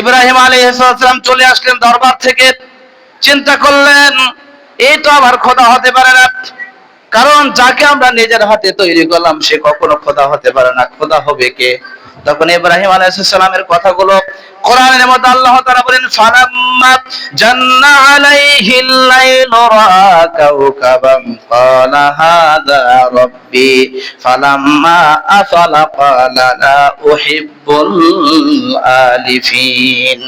ইব্রাহিম আলাইহিসসালাম চলে আসলেন দরবার থেকে। চিন্তা করলেন এটা তো আমার খোদা হতে পারে না। কারণ যাকে আমরা নিজের হাতে তৈরি করলাম, সে কখনো খোদা হতে পারে না। খোদা হবে কে? তখন ইব্রাহিম আলাইহিসসালামের কথাগুলো কোরআনের মধ্যে আল্লাহ তাআলা বলেন, ফালাম্মা জান্না আলাইহিল কাওকাবান ক্বালা হাযা রাব্বি, ফালাম্মা আফালা ক্বালা লা উহিব্বুল আলিফিন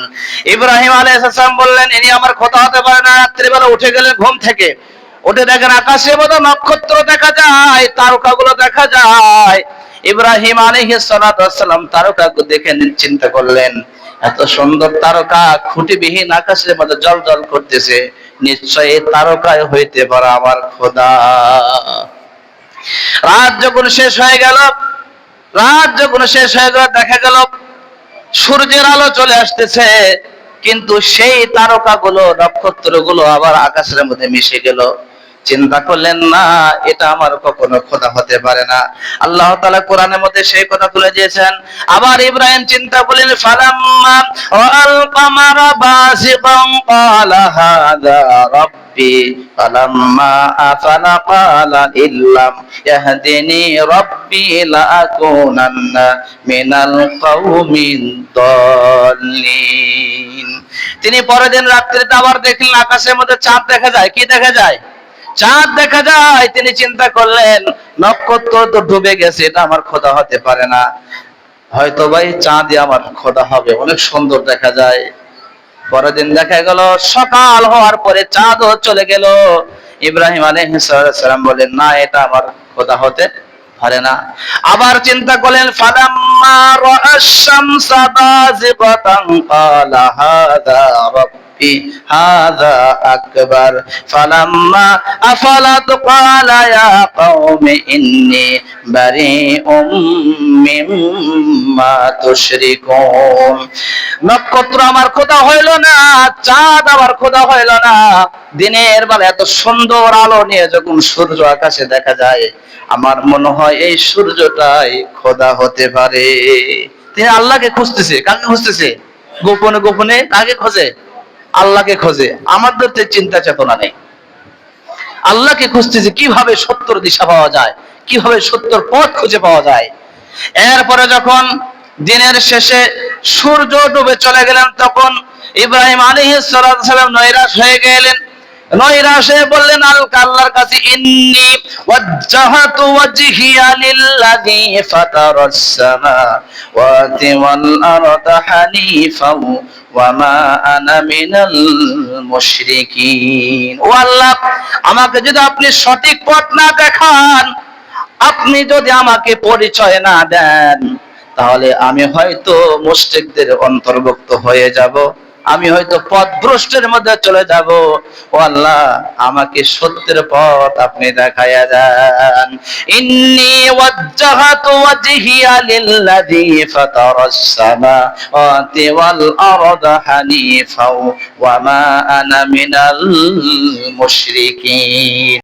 ইব্রাহিম আলাইহিস সালাম বললেন, ইনি আমার কথা হতে পারে না, রাত্রিবেলা উঠে গেলেন ঘুম থেকে। উঠে দেখেন আকাশে মতো নক্ষত্র দেখা যায়, তারকাগুলো দেখা যায় ইব্রাহিম আলাইহিস সালাম তারকা দেখে চিন্তা করলেন, এত সুন্দর তারকা খুঁটিবিহীন আকাশের মধ্যে জল জল করতেছে, নিশ্চয়ই এই তারকায় হইতে পারে আমার খোদা। রাত যখন শেষ হয়ে গেল, রাত যখন শেষ হয়ে গেল, দেখা গেল, সূর্যের আলো চলে আসতেছে, কিন্তু সেই তারকাগুলো, নক্ষত্রগুলো আবার আকাশের মধ্যে মিশে গেল। চিন্তা করলেন, না, এটা আমার কখনো খোদা হতে পারে না। আল্লাহ তাআলা কোরআনের মধ্যে সেই কথা তুলে দিয়েছেন। আবার ইব্রাহিম চিন্তা করলেন তিনি পরের দিন রাত্রিতে আবার দেখলেন, আকাশের মধ্যে চাঁদ দেখা যায়। কি দেখা যায়? চাঁদ দেখা যায়, তিনি চিন্তা করলেন, নক্ষত্র তো ডুবে গেছে, এটা আমার খোদা হতে পারে না। হয়তো ভাই চাঁদই আমার খোদা হবে, অনেক সুন্দর দেখা যায়। পরের দিন দেখা গেল, সকাল হওয়ার পরে চাঁদও চলে গেল। ইব্রাহিম আলাইহিসসালাম বলেন না, এটা আমার খোদা হতে পারে না। আবার চিন্তা করলেন, ফালাম্মা রাআশ শামসা বাযিকাতান ক্বালা রাব্বি। হাযা আকবার। ফালাম্মা আফালাত ক্বালা ইয়া কওমি ইন্নী বারিউম মিম্মা তুশরিকুন। নক্ষত্র আমার খোদা হইল না, চাঁদ আমার খোদা হইল না। দিনের বেলা এত সুন্দর আলো নিয়ে যখন সূর্য আকাশে দেখা যায়, আমার মনে হয় এই সূর্যটাই খোদা হতে পারে। তিনি আল্লাহকে খুঁজতেছে, কাকে খুঁজতেছে? গোপনে গোপনে কাকে খোঁজে? আল্লাহকে খোঁজে। আমাদের তো চিন্তা চেতনা নেই। আল্লাহকে খুঁজতেছে কীভাবে সত্যর দিশা পাওয়া যায়, কীভাবে সত্যর পথ খুঁজে পাওয়া যায়। এরপরে যখন দিনের শেষে সূর্য ডুবে চলে গেলেন, তখন ইব্রাহিম আলাইহিস সালাম নৈরাশ হয়ে গেলেন। নৈরাশ বললেন, আল আল্লাহর কাছে ইন্নি ওয়াজ্জাহাতু ওয়াজহিয়া লিল্লাযী ফাতারাস সামাওয়াতি ওয়াল আরদা হানিফাও ওয়া মা আনা মিনাল মুশরিকিন। ও আল্লাহ, আমাকে যদি আপনি সঠিক পথ না দেখান, আপনি যদি আমাকে পরিচয় না দেন, তাহলে আমি হয়তো মুশরিকদের অন্তর্ভুক্ত হয়ে যাব। আমি হয়তো পথ ভ্রষ্টের মধ্যে চলে যাব। ও আল্লাহ, আমাকে সত্যের পথ আপনি দেখায়া যান ইন্নি ওয়াজ্জাহাতু ওয়াজহিয়া লিল্লাযী ফাতারাস সামাওয়াতি ওয়াল আরদা হানিফাও ওয়া মা আনা মিনাল মুশরিকিন।